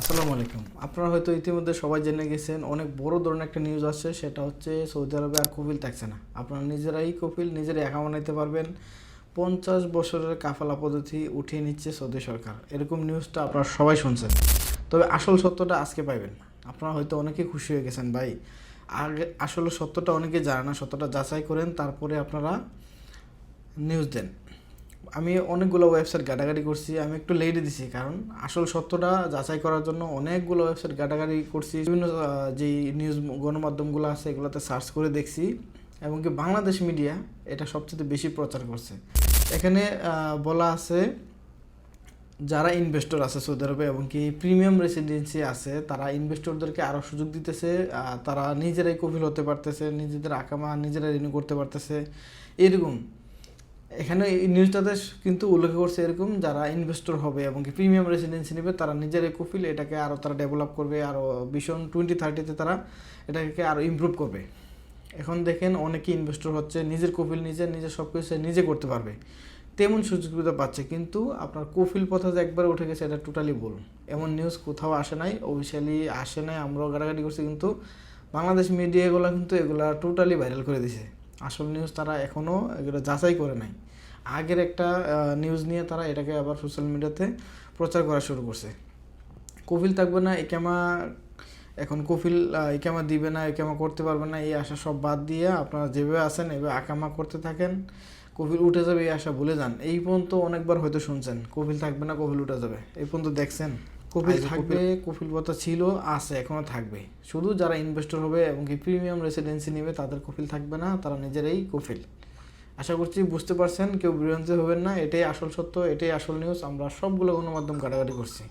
আসসালামু আলাইকুম। আপনারা হয়তো ইতিমধ্যে সবাই জেনে গেছেন, অনেক বড় ধরনের একটা নিউজ আছে সেটা হচ্ছে সৌদি আরবে আর কপিল থাকছে না। আপনারা নিজেরাই কপিল নিজেরাই একা বানাইতে পারবেন। পঞ্চাশ বছরের কাফালা পদ্ধতি উঠিয়ে নিচ্ছে সৌদি সরকার। এরকম নিউজটা আপনারা সবাই শুনছেন। তবে আসল সত্যটা আজকে পাইবেন আপনারা হয়তো অনেকে খুশি হয়ে গেছেন, ভাই। আগে আসলে সত্যটা অনেকে জানে না, সত্যটা যাচাই করেন, তারপরে আপনারা নিউজ দেন। আমি অনেকগুলো ওয়েবসাইট ঘাটাঘাটি করছি, আমি একটু লেটে দিছি, কারণ আসল সত্যটা যাচাই করার জন্য অনেকগুলো ওয়েবসাইট ঘাটাঘাটি করছি। বিভিন্ন যেই নিউজ গণমাধ্যমগুলো আছে, এগুলোতে সার্চ করে দেখছি, এবং কি বাংলাদেশ মিডিয়া এটা সবচেয়ে বেশি প্রচার করছে। এখানে বলা আছে, যারা ইনভেস্টর আছে সৌদি আরবে এবং কি প্রিমিয়াম রেসিডেন্সি আছে, তারা ইনভেস্টরদেরকে আরও সুযোগ দিতেছে তারা নিজেরাই কফিল হতে পারতেছে, নিজেদের আকামা নিজেরাই রিনিউ করতে পারতেছে, এরকম। এখানে এই নিউজটাতে কিন্তু উল্লেখ করছে এরকম যারা ইনভেস্টর হবে এবং কি প্রিমিয়াম রেসিডেন্সি নেবে, তারা নিজেরাই কফিল, এটাকে আরও তারা ডেভেলপ করবে আরও ভীষণ টোয়েন্টি থার্টিতে তারা এটাকে আরও ইমপ্রুভ করবে। এখন দেখেন অনেকে ইনভেস্টর হচ্ছে, নিজের কফিল নিজে, নিজের সব কিছু নিজে করতে পারবে। তেমন সুযোগ সুবিধা পাচ্ছে, কিন্তু আপনার কফিল পথে যে একবার উঠে গেছে, এটা টোটালি ভুল। এমন নিউজ কোথাও আসে নাই অফিসিয়ালি আসে নাই, আমরাও গাড়াগাড়ি করছি, কিন্তু বাংলাদেশ মিডিয়াগুলো কিন্তু এগুলা টোটালি ভাইরাল করে দিছে। আসল নিউজ তারা এখনও এগুলো যাচাই করে নাই। আগের একটা নিউজ নিয়ে তারা এটাকে আবার সোশ্যাল মিডিয়াতে প্রচার করা শুরু করছে। কফিল থাকবে না একামা এখন কফিল আহ, ইকামা দিবে না ইকামা করতে পারবে না এই আশা সব বাদ দিয়ে আপনারা যেভাবে আছেন এভাবে আকামা করতে থাকেন। কফিল উঠে যাবে এই আশা ভুলে যান। এই পর্যন্ত অনেকবার হয়তো শুনছেন কফিল থাকবে না কফিল উঠে যাবে। এই পর্যন্ত দেখছেন? কফিল থাকবে কপিল। পাতা ছিল আছে এখনও থাকবে। শুধু যারা ইনভেস্টর হবে এবং কি প্রিমিয়াম রেসিডেন্সি নেবে তাদের কপিল থাকবে না তারা নিজেরাই কপিল। আশা করছি বুঝতে পারছেন কেউ বিভ্রান্তি হবেন না এটাই আসল সত্য এটাই আসল নিউজ আমরা সবগুলো গণমাধ্যম কাটাকাটি করছি।